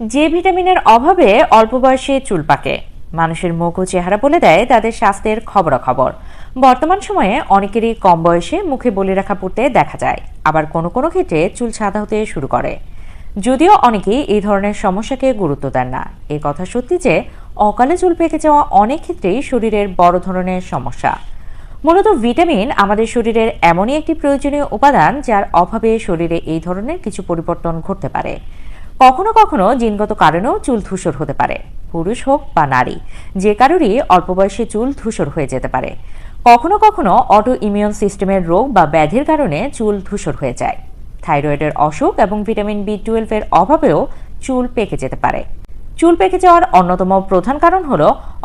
যে ভিটামিনের অভাবে অল্প বয়সে চুল পাকে। মানুষের মুখ ও চেহারা বলে দেয় তাদের স্বাস্থ্যের খবরাখবর। বর্তমান সময়ে অনেকেরই কম বয়সে মুখে বলে রাখা পড়তে দেখা যায়। আবার কোনো কোনো ক্ষেত্রে চুল সাদা হতে শুরু করে। যদিও অনেকেই এই ধরনের সমস্যাকে গুরুত্ব দেন না। এ কথা সত্যি যে, অকালে চুল পেকে যাওয়া অনেক ক্ষেত্রেই শরীরের বড় ধরনের সমস্যা। মূলত ভিটামিন আমাদের শরীরের এমনই একটি প্রয়োজনীয় উপাদান যার অভাবে শরীরে এই ধরনের কিছু পরিবর্তন ঘটতে পারে। কখনো কখনো জিনগত কারণেও চুল ধূসর হতে পারে, পুরুষ হোক বা নারী, যে কারোরই অল্প বয়সে চুল ধূসর হয়ে যেতে পারে। কখনো কখনো অটো ইমিউন সিস্টেমের রোগ বা ব্যাধির কারণে চুল ধূসর হয়ে যায়। থাইরয়েডের অসুখ এবং ভিটামিন বি টুয়েলভের অভাবেও চুল পেকে যেতে পারে। চুল পেকে যাওয়ার অন্যতম প্রধান কারণ হল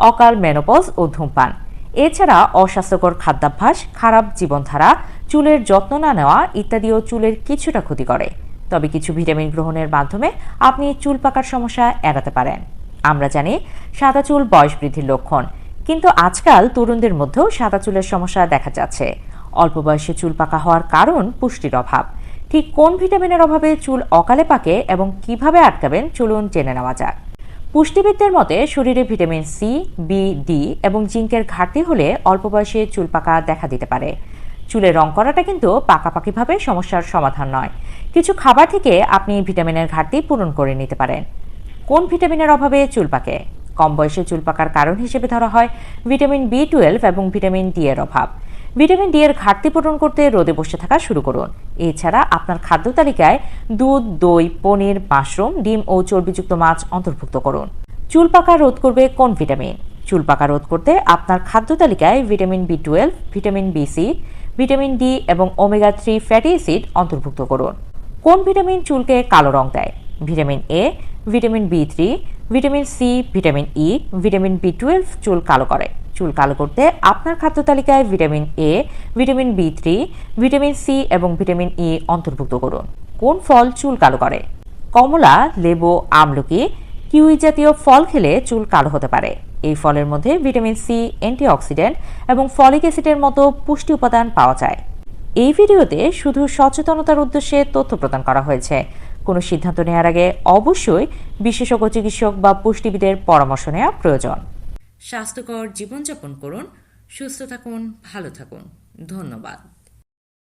অকাল মেনোপজ ও ধূমপান। এছাড়া অস্বাস্থ্যকর খাদ্যাভ্যাস, খারাপ জীবনধারা, চুলের যত্ন না নেওয়া ইত্যাদিও চুলের কিছুটা ক্ষতি করে। তবে কিছু ভিটামিন গ্রহণের মাধ্যমে আপনি চুল পাকার সমস্যা এড়াতে পারেন। আমরা জানি, সাদা চুল বয়স বৃদ্ধির লক্ষণ। কিন্তু আজকাল তরুণদের মধ্যেও সাদা চুলের সমস্যা দেখা যাচ্ছে। অল্প বয়সে চুল পাকা হওয়ার কারণ পুষ্টির অভাব। ঠিক কোন ভিটামিনের অভাবে চুল অকালে পাকে এবং কীভাবে আটকাবেন চলুন জেনে নেওয়া যাক। পুষ্টিবিদদের মতে, শরীরে ভিটামিন সি বি ডি এবং জিঙ্কের ঘাটতি হলে অল্প বয়সে চুল পাকা দেখা দিতে পারে। চুলে রং করাটা কিন্তু পাকাপাকিভাবে সমস্যার সমাধান নয়। কিছু খাবার থেকে আপনি ভিটামিনের ঘাটতি পূরণ করে নিতে পারেন। কোন ভিটামিনের অভাবে চুল পাকে কম বয়সে চুল পাকার কারণ হিসেবে ধরা হয় ভিটামিন বি টুয়েলভ এবং ভিটামিন ডি এর অভাব। ভিটামিন ডি এর ঘাটতি পূরণ করতে রোদে বসে থাকা শুরু করুন। এছাড়া আপনার খাদ্য তালিকায় দুধ, দই, পনির, মাশরুম, ডিম ও চর্বিযুক্ত মাছ অন্তর্ভুক্ত করুন। চুল পাকা রোধ করবে কোন ভিটামিন? চুল পাকা রোধ করতে আপনার খাদ্য তালিকায় vitamin B twelve vitamin B C vitamin D এবং ওমেগা থ্রি ফ্যাটি অ্যাসিড অন্তর্ভুক্ত করুন। কোন ভিটামিন চুলকে কালো রং দেয়? Vitamin A vitamin B three vitamin C vitamin E vitamin B twelve চুল কালো করে। চুল কালো করতে আপনার খাদ্য তালিকায় vitamin A vitamin B three vitamin C এবং ভিটামিন ই অন্তর্ভুক্ত করুন। কোন ফল চুল কালো করে? কমলা, লেবু, আমলকি, কিউই জাতীয় ফল খেলে চুল কালো হতে পারে। এই ফলের মধ্যে ভিটামিন সি অ্যান্টিঅক্সিডেন্ট এবং ফলিক অ্যাসিডের মতো পুষ্টি উপাদান পাওয়া যায়। এই ভিডিওতে শুধু সচেতনতার উদ্দেশ্যে তথ্য প্রদান করা হয়েছে। কোনো সিদ্ধান্ত নেওয়ার আগে অবশ্যই বিশেষজ্ঞ চিকিৎসক বা পুষ্টিবিদের পরামর্শ নেওয়া প্রয়োজন। স্বাস্থ্যকর জীবনযাপন করুন, সুস্থ থাকুন, ভালো থাকুন। ধন্যবাদ।